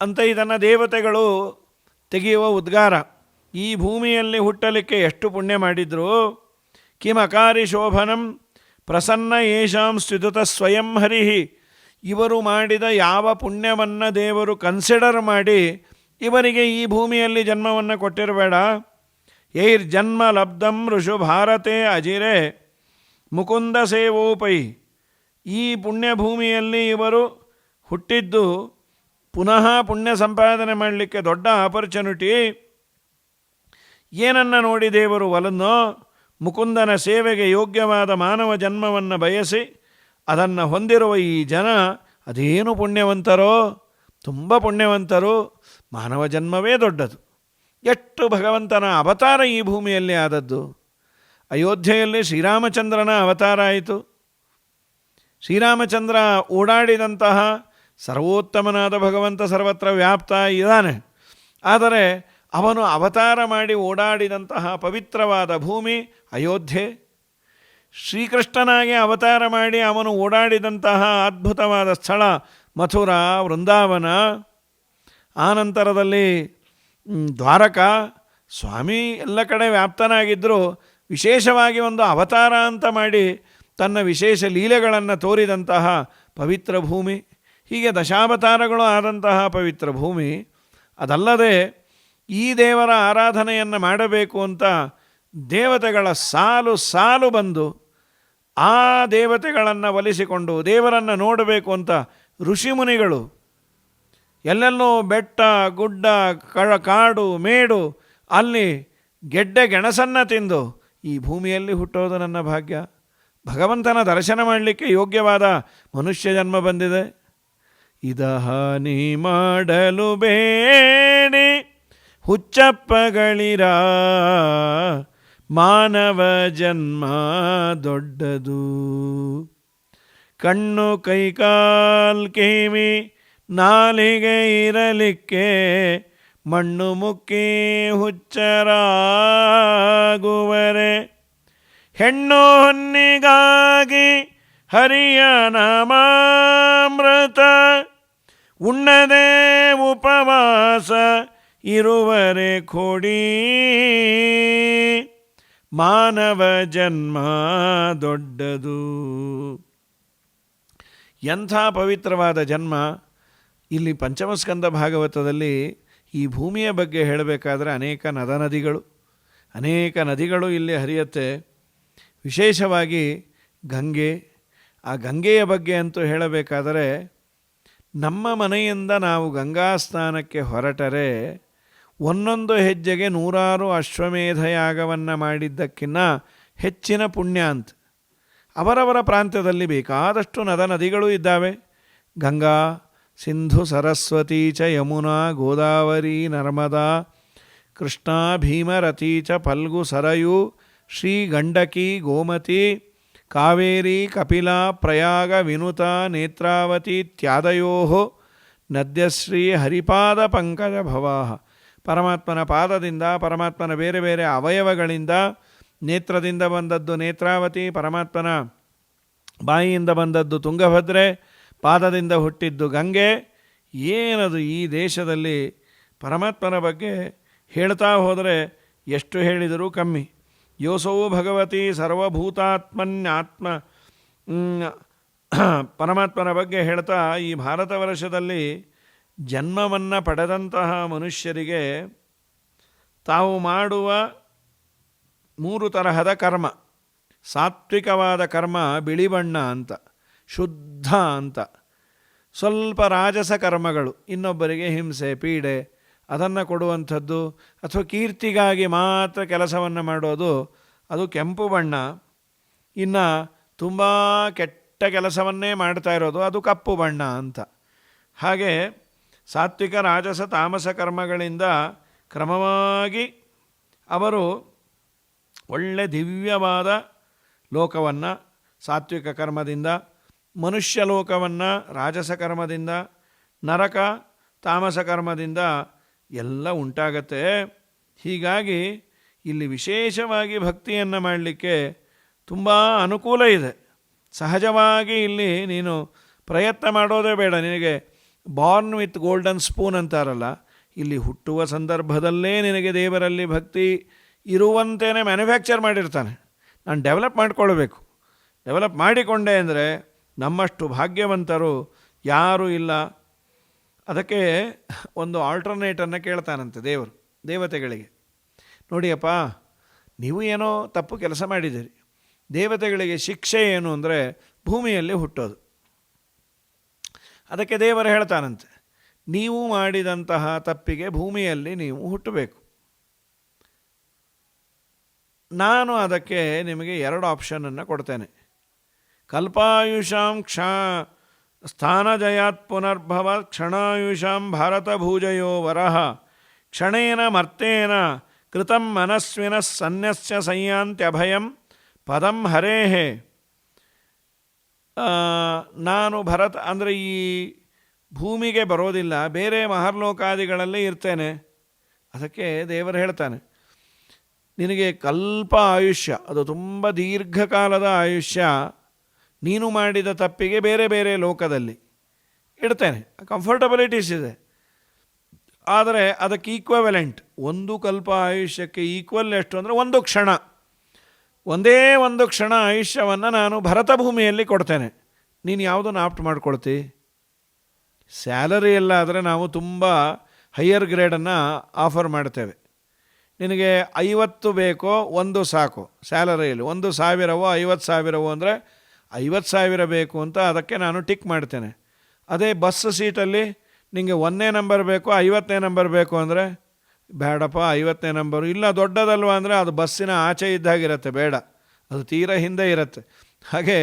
ಅಂತ ಇದನ್ನು ದೇವತೆಗಳು ತೆಗೆಯುವ ಉದ್ಗಾರ. ಈ ಭೂಮಿಯಲ್ಲಿ ಹುಟ್ಟಲಿಕ್ಕೆ ಎಷ್ಟು ಪುಣ್ಯ ಮಾಡಿದ್ರು? ಕಿಮಕಾರಿ ಶೋಭನಂ ಪ್ರಸನ್ನ ಯೇಷಾಂ ಸ್ಥಿತುತ ಸ್ವಯಂ ಹರಿಹಿ. ಇವರು ಮಾಡಿದ ಯಾವ ಪುಣ್ಯವನ್ನು ದೇವರು ಕನ್ಸಿಡರ್ ಮಾಡಿ ಇವರಿಗೆ ಈ ಭೂಮಿಯಲ್ಲಿ ಜನ್ಮವನ್ನು ಕೊಟ್ಟಿರಬೇಡ. ಏರ್ ಜನ್ಮ ಲಬ್ಧಂ ಋಷು ಭಾರತೆ ಅಜಿರೆ. ಮುಕುಂದ ಸೇವೋಪೈ. ಈ ಪುಣ್ಯ ಭೂಮಿಯಲ್ಲಿ ಇವರು ಹುಟ್ಟಿದ್ದು ಪುನಃ ಪುಣ್ಯ ಸಂಪಾದನೆ ಮಾಡಲಿಕ್ಕೆ ದೊಡ್ಡ ಆಪರ್ಚುನಿಟಿ. ಏನನ್ನು ನೋಡಿ ದೇವರು ಒಲನ್ನೋ ಮುಕುಂದನ ಸೇವೆಗೆ ಯೋಗ್ಯವಾದ ಮಾನವ ಜನ್ಮವನ್ನು ಬಯಸಿ, ಅದನ್ನು ಹೊಂದಿರುವ ಈ ಜನ ಅದೇನು ಪುಣ್ಯವಂತರೋ, ತುಂಬ ಪುಣ್ಯವಂತರು, ಮಾನವ ಜನ್ಮವೇ ದೊಡ್ಡದು. ಎಷ್ಟು ಭಗವಂತನ ಅವತಾರ ಈ ಭೂಮಿಯಲ್ಲಿ ಆದದ್ದು. ಅಯೋಧ್ಯೆಯಲ್ಲಿ ಶ್ರೀರಾಮಚಂದ್ರನ ಅವತಾರ ಆಯಿತು. ಶ್ರೀರಾಮಚಂದ್ರ ಓಡಾಡಿದಂತಹ ಸರ್ವೋತ್ತಮನಾದ ಭಗವಂತ ಸರ್ವತ್ರ ವ್ಯಾಪ್ತ ಇದ್ದಾನೆ. ಆದರೆ ಅವನು ಅವತಾರ ಮಾಡಿ ಓಡಾಡಿದಂತಹ ಪವಿತ್ರವಾದ ಭೂಮಿ ಅಯೋಧ್ಯೆ. ಶ್ರೀಕೃಷ್ಣನಾಗಿ ಅವತಾರ ಮಾಡಿ ಅವನು ಓಡಾಡಿದಂತಹ ಅದ್ಭುತವಾದ ಸ್ಥಳ ಮಥುರಾ, ವೃಂದಾವನ. ಆನಂತರದಲ್ಲಿ ದ್ವಾರಕಾ. ಸ್ವಾಮಿ ಎಲ್ಲ ಕಡೆ ವ್ಯಾಪ್ತನಾಗಿದ್ದರೂ ವಿಶೇಷವಾಗಿ ಒಂದು ಅವತಾರ ಅಂತ ಮಾಡಿ ತನ್ನ ವಿಶೇಷ ಲೀಲೆಗಳನ್ನು ತೋರಿದಂತಹ ಪವಿತ್ರ ಭೂಮಿ. ಹೀಗೆ ದಶಾವತಾರಗಳು ಆದಂತಹ ಪವಿತ್ರ ಭೂಮಿ. ಅದಲ್ಲದೆ ಈ ದೇವರ ಆರಾಧನೆಯನ್ನು ಮಾಡಬೇಕು ಅಂತ ದೇವತೆಗಳ ಸಾಲು ಸಾಲು ಬಂದು ಆ ದೇವತೆಗಳನ್ನು ಒಲಿಸಿಕೊಂಡು ದೇವರನ್ನು ನೋಡಬೇಕು ಅಂತ ಋಷಿಮುನಿಗಳು ಎಲ್ಲೆಲ್ಲೋ ಬೆಟ್ಟ, ಗುಡ್ಡ, ಕಳ, ಕಾಡು, ಮೇಡು ಅಲ್ಲಿ ಗೆಡ್ಡೆ ಗೆಣಸನ್ನು ತಿಂದು ಈ ಭೂಮಿಯಲ್ಲಿ ಹುಟ್ಟೋದು ನನ್ನ ಭಾಗ್ಯ. ಭಗವಂತನ ದರ್ಶನ ಮಾಡಲಿಕ್ಕೆ ಯೋಗ್ಯವಾದ ಮನುಷ್ಯ ಜನ್ಮ ಬಂದಿದೆ. ಇದ ಹಾನಿ ಮಾಡಲು ಬೇಡಿ. ಹುಚ್ಚಪ್ಪಗಳಿರ ಮಾನವ ಜನ್ಮ ದೊಡ್ಡದು. ಕಣ್ಣು ಕೈಕಾಲ್ ಕಿವಿ ನಾಲಿಗೆ ಇರಲಿಕ್ಕೆ ಮಣ್ಣು ಮುಕ್ಕಿ ಹುಚ್ಚರಾಗುವರೆ. ಹೆಣ್ಣು ಹೊನ್ನಿಗಾಗಿ ಹರಿಯ ನಾಮಾಮೃತ, ಉಣ್ಣದೇ ಉಪವಾಸ ಇರುವರೆ ಕೊಡಿ. ಮಾನವ ಜನ್ಮ ದೊಡ್ಡದು. ಎಂಥ ಪವಿತ್ರವಾದ ಜನ್ಮ. ಇಲ್ಲಿ ಪಂಚಮಸ್ಕಂದ ಭಾಗವತದಲ್ಲಿ ಈ ಭೂಮಿಯ ಬಗ್ಗೆ ಹೇಳಬೇಕಾದ್ರೆ ಅನೇಕ ನದ ನದಿಗಳು ಅನೇಕ ನದಿಗಳು ಇಲ್ಲಿ ಹರಿಯುತ್ತೆ. ವಿಶೇಷವಾಗಿ ಗಂಗೆ. ಆ ಗಂಗೆಯ ಬಗ್ಗೆ ಅಂತೂ ಹೇಳಬೇಕಾದರೆ ನಮ್ಮ ಮನೆಯಿಂದ ನಾವು ಗಂಗಾ ಸ್ನಾನಕ್ಕೆ ಹೊರಟರೆ ಒಂದೊಂದು ಹೆಜ್ಜೆಗೆ ನೂರಾರು ಅಶ್ವಮೇಧ ಯಾಗವನ್ನು ಮಾಡಿದ್ದಕ್ಕಿನ್ನ ಹೆಚ್ಚಿನ ಪುಣ್ಯ ಅಂತ. ಅವರವರ ಪ್ರಾಂತ್ಯದಲ್ಲಿ ಬೇಕಾದಷ್ಟು ನದ ನದಿಗಳು ಇದ್ದಾವೆ. ಗಂಗಾ, ಸಿಂಧು ಸರಸ್ವತಿ ಚ ಯಮುನಾ, ಗೋದಾವರಿ, ನರ್ಮದಾ, ಕೃಷ್ಣ ಭೀಮರತಿ ಚ ಫಲ್ಗು ಸರಯು, ಶ್ರೀ ಗಂಡಕಿ, ಗೋಮತಿ, ಕಾವೇರಿ, ಕಪಿಲಾ, ಪ್ರಯಾಗ, ವಿನುತ, ನೇತ್ರಾವತಿ ಇತ್ಯಾದಯೋ ನದ್ಯಶ್ರೀ, ಹರಿಪಾದ ಪಂಕಜ ಭವಾಹ. ಪರಮಾತ್ಮನ ಪಾದದಿಂದ, ಪರಮಾತ್ಮನ ಬೇರೆ ಬೇರೆ ಅವಯವಗಳಿಂದ ನೇತ್ರದಿಂದ ಬಂದದ್ದು ನೇತ್ರಾವತಿ, ಪರಮಾತ್ಮನ ಬಾಯಿಯಿಂದ ಬಂದದ್ದು ತುಂಗಭದ್ರೆ, ಪಾದದಿಂದ ಹುಟ್ಟಿದ್ದು ಗಂಗೆ. ಏನದು ಈ ದೇಶದಲ್ಲಿ ಪರಮಾತ್ಮನ ಬಗ್ಗೆ ಹೇಳ್ತಾ ಹೋದರೆ ಎಷ್ಟು ಹೇಳಿದರೂ ಕಮ್ಮಿ. ಯೋಸೌ ಭಗವತಿ ಸರ್ವಭೂತಾತ್ಮನ್ಯಾತ್ಮ. ಪರಮಾತ್ಮನ ಬಗ್ಗೆ ಹೇಳ್ತಾ ಈ ಭಾರತ ವರ್ಷದಲ್ಲಿ ಜನ್ಮವನ್ನು ಪಡೆದಂತಹ ಮನುಷ್ಯರಿಗೆ ತಾವು ಮಾಡುವ ಮೂರು ತರಹದ ಕರ್ಮ. ಸಾತ್ವಿಕವಾದ ಕರ್ಮ ಬಿಳಿ ಬಣ್ಣ ಅಂತ, ಶುದ್ಧ ಅಂತ. ಸ್ವಲ್ಪ ರಾಜಸ ಕರ್ಮಗಳು, ಇನ್ನೊಬ್ಬರಿಗೆ ಹಿಂಸೆ, ಪೀಡೆ, ಅದನ್ನು ಕೊಡುವಂಥದ್ದು ಅಥವಾ ಕೀರ್ತಿಗಾಗಿ ಮಾತ್ರ ಕೆಲಸವನ್ನು ಮಾಡೋದು, ಅದು ಕೆಂಪು ಬಣ್ಣ. ಇನ್ನು ತುಂಬ ಕೆಟ್ಟ ಕೆಲಸವನ್ನೇ ಮಾಡ್ತಾ ಇರೋದು ಅದು ಕಪ್ಪು ಬಣ್ಣ ಅಂತ. ಹಾಗೆ ಸಾತ್ವಿಕ, ರಾಜಸ, ತಾಮಸ ಕರ್ಮಗಳಿಂದ ಕ್ರಮವಾಗಿ ಅವರು ಒಳ್ಳೆ ದಿವ್ಯವಾದ ಲೋಕವನ್ನು, ಸಾತ್ವಿಕ ಕರ್ಮದಿಂದ, ಮನುಷ್ಯ ಲೋಕವನ್ನು, ರಾಜಸ ಕರ್ಮದಿಂದ, ನರಕ, ತಾಮಸ ಕರ್ಮದಿಂದ ಎಲ್ಲ ಉಂಟಾಗತ್ತೆ. ಹೀಗಾಗಿ ಇಲ್ಲಿ ವಿಶೇಷವಾಗಿ ಭಕ್ತಿಯನ್ನು ಮಾಡಲಿಕ್ಕೆ ತುಂಬ ಅನುಕೂಲ ಇದೆ. ಸಹಜವಾಗಿ ಇಲ್ಲಿ ನೀನು ಪ್ರಯತ್ನ ಮಾಡೋದೇ ಬೇಡ. ನಿನಗೆ ಬಾರ್ನ್ ವಿತ್ ಗೋಲ್ಡನ್ ಸ್ಪೂನ್ ಅಂತಾರಲ್ಲ, ಇಲ್ಲಿ ಹುಟ್ಟುವ ಸಂದರ್ಭದಲ್ಲೇ ನಿನಗೆ ದೇವರಲ್ಲಿ ಭಕ್ತಿ ಇರುವಂತೆಯೇ ಮ್ಯಾನುಫ್ಯಾಕ್ಚರ್ ಮಾಡಿರ್ತಾನೆ. ನಾನು ಡೆವಲಪ್ ಮಾಡಿಕೊಳ್ಬೇಕು. ಡೆವಲಪ್ ಮಾಡಿಕೊಂಡೆ ಅಂದರೆ ನಮ್ಮಷ್ಟು ಭಾಗ್ಯವಂತರು ಯಾರೂ ಇಲ್ಲ. ಅದಕ್ಕೆ ಒಂದು ಆಲ್ಟರ್ನೇಟನ್ನು ಕೇಳ್ತಾನಂತೆ ದೇವರು, ದೇವತೆಗಳಿಗೆ. ನೋಡಿಯಪ್ಪ, ನೀವು ಏನೋ ತಪ್ಪು ಕೆಲಸ ಮಾಡಿದ್ದೀರಿ. ದೇವತೆಗಳಿಗೆ ಶಿಕ್ಷೆ ಏನು ಅಂದರೆ ಭೂಮಿಯಲ್ಲಿ ಹುಟ್ಟೋದು. ಅದಕ್ಕೆ ದೇವರು ಹೇಳ್ತಾನಂತೆ, ನೀವು ಮಾಡಿದಂತಹ ತಪ್ಪಿಗೆ ಭೂಮಿಯಲ್ಲಿ ನೀವು ಹುಟ್ಟಬೇಕು. ನಾನು ಅದಕ್ಕೆ ನಿಮಗೆ ಎರಡು ಆಪ್ಷನನ್ನು ಕೊಡ್ತೇನೆ. ಕಲ್ಪಾಯುಷಾಂ ಕ್ಷಾ ಸ್ಥಾನಜಯಾತ್ ಪುನರ್ಭವ ಕ್ಷಣಾಯುಷಾಂ ಭಾರತ ಭೂಜಯೋ ವರಹ ಕ್ಷಣೇನ ಮರ್ತೇನ ಕೃತಂ ಮನಸ್ವಿನ ಸನ್ಯಸ್ಯ ಸಂಯಾಂತ್ಯಭಯಂ ಪದಂ ಹರೇಹೇ. ನಾನು ಭರತ, ಅಂದರೆ ಈ ಭೂಮಿಗೆ ಬರೋದಿಲ್ಲ, ಬೇರೆ ಮಹರ್ಲೋಕಾದಿಗಳಲ್ಲೇ ಇರ್ತೇನೆ. ಅದಕ್ಕೆ ದೇವರು ಹೇಳ್ತಾನೆ, ನಿನಗೆ ಕಲ್ಪ ಆಯುಷ್ಯ, ಅದು ತುಂಬ ದೀರ್ಘಕಾಲದ ಆಯುಷ್ಯ, ನೀನು ಮಾಡಿದ ತಪ್ಪಿಗೆ ಬೇರೆ ಬೇರೆ ಲೋಕದಲ್ಲಿ ಇಡ್ತೇನೆ. ಕಂಫರ್ಟಬಿಲಿಟೀಸ್ ಇದೆ. ಆದರೆ ಅದಕ್ಕೆ ಈಕ್ವವೆಲೆಂಟ್ ಒಂದು ಕಲ್ಪ ಆಯುಷ್ಯಕ್ಕೆ ಈಕ್ವಲ್ ಎಷ್ಟು ಅಂದರೆ ಒಂದು ಕ್ಷಣ. ಒಂದೇ ಒಂದು ಕ್ಷಣ ಆಯುಷ್ಯವನ್ನು ನಾನು ಭರತ ಭೂಮಿಯಲ್ಲಿ ಕೊಡ್ತೇನೆ. ನೀನು ಯಾವುದನ್ನು ಆಪ್ಟ್ ಮಾಡ್ಕೊಳ್ತಿ? ಸ್ಯಾಲರಿ ಎಲ್ಲ ಆದರೆ ನಾವು ತುಂಬ ಹೈಯರ್ ಗ್ರೇಡನ್ನು ಆಫರ್ ಮಾಡ್ತೇವೆ. ನಿನಗೆ ಐವತ್ತು ಬೇಕೋ ಒಂದು ಸಾಕು ಸ್ಯಾಲರಿಯಲ್ಲಿ. ಒಂದು ಸಾವಿರವೋ ಐವತ್ತು ಸಾವಿರವೋ ಅಂದರೆ ಐವತ್ತು ಸಾವಿರ ಬೇಕು ಅಂತ ಅದಕ್ಕೆ ನಾನು ಟಿಕ್ ಮಾಡ್ತೇನೆ. ಅದೇ ಬಸ್ ಸೀಟಲ್ಲಿ ನಿಮಗೆ ಒಂದನೇ ನಂಬರ್ ಬೇಕು, ಐವತ್ತನೇ ನಂಬರ್ ಬೇಕು ಅಂದರೆ ಬೇಡಪ್ಪ, ಐವತ್ತನೇ ನಂಬರು. ಇಲ್ಲ, ದೊಡ್ಡದಲ್ವ ಅಂದರೆ ಅದು ಬಸ್ಸಿನ ಆಚೆ ಇದ್ದಾಗಿರುತ್ತೆ, ಬೇಡ. ಅದು ತೀರ ಹಿಂದೆ ಇರುತ್ತೆ. ಹಾಗೆ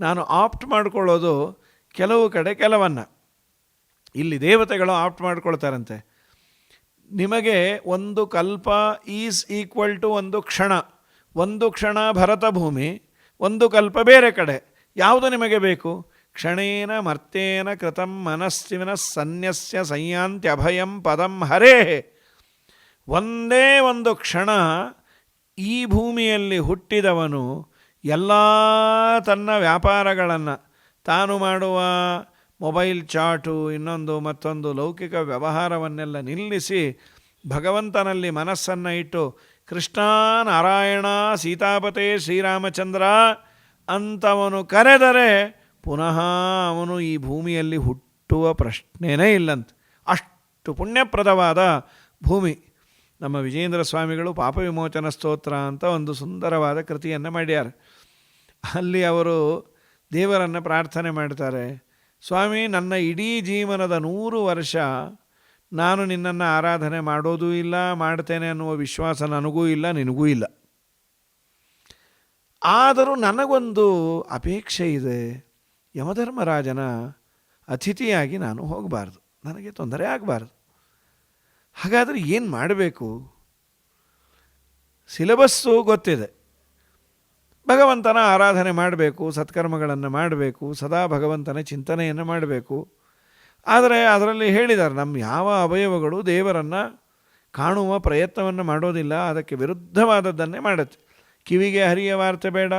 ನಾನು ಆಪ್ಟ್ ಮಾಡಿಕೊಳ್ಳೋದು ಕೆಲವು ಕಡೆ ಕೆಲವನ್ನು. ಇಲ್ಲಿ ದೇವತೆಗಳು ಆಪ್ಟ್ ಮಾಡ್ಕೊಳ್ತಾರಂತೆ. ನಿಮಗೆ ಒಂದು ಕಲ್ಪ ಈಸ್ ಈಕ್ವಲ್ ಟು ಒಂದು ಕ್ಷಣ. ಒಂದು ಕ್ಷಣ ಭರತ ಭೂಮಿ ಒಂದು ಕಲ್ಪ ಬೇರೆ ಕಡೆ. ಯಾವುದು ನಿಮಗೆ ಬೇಕು? ಕ್ಷಣೇನ ಮರ್ತೇನ ಕೃತಂ ಮನಸ್ಸಿನ ಸನ್ಯಸ್ಯ ಸಂಯಾಂತ್ಯಭಯಂ ಪದಂ ಹರೇ ಒಂದೇ ಒಂದು ಕ್ಷಣ ಈ ಭೂಮಿಯಲ್ಲಿ ಹುಟ್ಟಿದವನು ಎಲ್ಲ ತನ್ನ ವ್ಯಾಪಾರಗಳನ್ನು ತಾನು ಮಾಡುವ ಮೊಬೈಲ್ ಚಾಟು, ಇನ್ನೊಂದು ಮತ್ತೊಂದು ಲೌಕಿಕ ವ್ಯವಹಾರವನ್ನೆಲ್ಲ ನಿಲ್ಲಿಸಿ ಭಗವಂತನಲ್ಲಿ ಮನಸ್ಸನ್ನು ಇಟ್ಟು, ಕೃಷ್ಣ ನಾರಾಯಣ ಸೀತಾಪತೆ ಶ್ರೀರಾಮಚಂದ್ರ ಅಂತವನು ಕರೆದರೆ ಪುನಃ ಅವನು ಈ ಭೂಮಿಯಲ್ಲಿ ಹುಟ್ಟುವ ಪ್ರಶ್ನೆನೇ ಇಲ್ಲಂತೆ. ಅಷ್ಟು ಪುಣ್ಯಪ್ರದವಾದ ಭೂಮಿ. ನಮ್ಮ ವಿಜೇಂದ್ರ ಸ್ವಾಮಿಗಳು ಪಾಪ ವಿಮೋಚನ ಸ್ತೋತ್ರ ಅಂತ ಒಂದು ಸುಂದರವಾದ ಕೃತಿಯನ್ನು ಮಾಡ್ಯಾರ. ಅಲ್ಲಿ ಅವರು ದೇವರನ್ನು ಪ್ರಾರ್ಥನೆ ಮಾಡ್ತಾರೆ, ಸ್ವಾಮಿ, ನನ್ನ ಇಡೀ ಜೀವನದ ನೂರು ವರ್ಷ ನಾನು ನಿನ್ನನ್ನು ಆರಾಧನೆ ಮಾಡೋದೂ ಇಲ್ಲ, ಮಾಡ್ತೇನೆ ಅನ್ನುವ ವಿಶ್ವಾಸ ನನಗೂ ಇಲ್ಲ, ನಿನಗೂ ಇಲ್ಲ. ಆದರೂ ನನಗೊಂದು ಅಪೇಕ್ಷೆ ಇದೆ, ಯಮಧರ್ಮರಾಜನ ಅತಿಥಿಯಾಗಿ ನಾನು ಹೋಗಬಾರ್ದು, ನನಗೆ ತೊಂದರೆ ಆಗಬಾರ್ದು. ಹಾಗಾದರೆ ಏನು ಮಾಡಬೇಕು? ಸಿಲೆಬಸ್ಸು ಗೊತ್ತಿದೆ. ಭಗವಂತನ ಆರಾಧನೆ ಮಾಡಬೇಕು, ಸತ್ಕರ್ಮಗಳನ್ನು ಮಾಡಬೇಕು, ಸದಾ ಭಗವಂತನ ಚಿಂತನೆಯನ್ನು ಮಾಡಬೇಕು. ಆದರೆ ಅದರಲ್ಲಿ ಹೇಳಿದ್ದಾರೆ ನಮ್ಮ ಯಾವ ಅವಯವಗಳು ದೇವರನ್ನು ಕಾಣುವ ಪ್ರಯತ್ನವನ್ನು ಮಾಡೋದಿಲ್ಲ, ಅದಕ್ಕೆ ವಿರುದ್ಧವಾದದ್ದನ್ನೇ ಮಾಡುತ್ತೆ. ಕಿವಿಗೆ ಹರಿಯ ವಾರ್ತೆ ಬೇಡ,